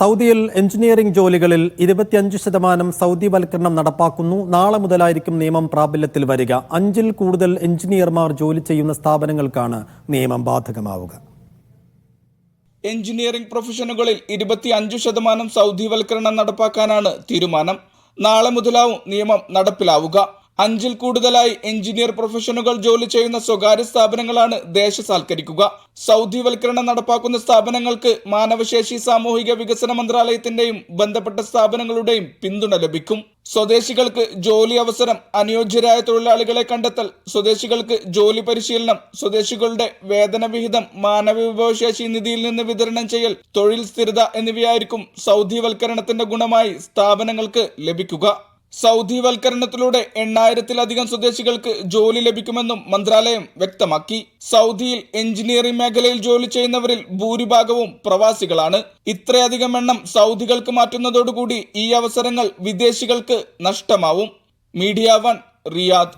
സൗദിയിൽ എഞ്ചിനീയറിംഗ് ജോലികളിൽ ഇരുപത്തിയഞ്ച് ശതമാനം സൗദിവൽക്കരണം നടപ്പാക്കുന്നു. നാളെ മുതലായിരിക്കും നിയമം പ്രാബല്യത്തിൽ വരിക. അഞ്ചിൽ കൂടുതൽ എഞ്ചിനീയർമാർ ജോലി ചെയ്യുന്ന സ്ഥാപനങ്ങൾക്കാണ് നിയമം ബാധകമാവുക. എഞ്ചിനീയറിംഗ് പ്രൊഫഷനുകളിൽ ഇരുപത്തി അഞ്ചു ശതമാനം സൗദിവൽക്കരണം നടപ്പാക്കാനാണ് തീരുമാനം. നാളെ മുതലാവും നിയമം നടപ്പിലാവുക. അഞ്ചിൽ കൂടുതലായി എഞ്ചിനീയർ പ്രൊഫഷനുകൾ ജോലി ചെയ്യുന്ന സ്വകാര്യ സ്ഥാപനങ്ങളാണ് ദേശസാൽക്കരിക്കുക. സൗദിവൽക്കരണം നടപ്പാക്കുന്ന സ്ഥാപനങ്ങൾക്ക് മാനവശേഷി സാമൂഹിക വികസന മന്ത്രാലയത്തിന്റെയും ബന്ധപ്പെട്ട സ്ഥാപനങ്ങളുടെയും പിന്തുണ ലഭിക്കും. സ്വദേശികൾക്ക് ജോലി അവസരം അനുയോജ്യരായ തൊഴിലാളികളെ കണ്ടെത്തൽ സ്വദേശികൾക്ക് ജോലി പരിശീലനം സ്വദേശികളുടെ വേതനവിഹിതം മാനവ വിഭവശേഷി നിധിയിൽ നിന്ന് വിതരണം ചെയ്യൽ തൊഴിൽ സ്ഥിരത എന്നിവയായിരിക്കും സൗദിവൽക്കരണത്തിന്റെ ഗുണമായി സ്ഥാപനങ്ങൾക്ക് ലഭിക്കുക. സൗദിവൽക്കരണത്തിലൂടെ എണ്ണായിരത്തിലധികം സ്വദേശികൾക്ക് ജോലി ലഭിക്കുമെന്നും മന്ത്രാലയം വ്യക്തമാക്കി. സൗദിയിൽ എഞ്ചിനീയറിംഗ് മേഖലയിൽ ജോലി ചെയ്യുന്നവരിൽ ഭൂരിഭാഗവും പ്രവാസികളാണ്. ഇത്രയധികം എണ്ണം സൗദികൾക്ക് മാറ്റുന്നതോടുകൂടി ഈ അവസരങ്ങൾ വിദേശികൾക്ക് നഷ്ടമാവും. Media one Riyadh.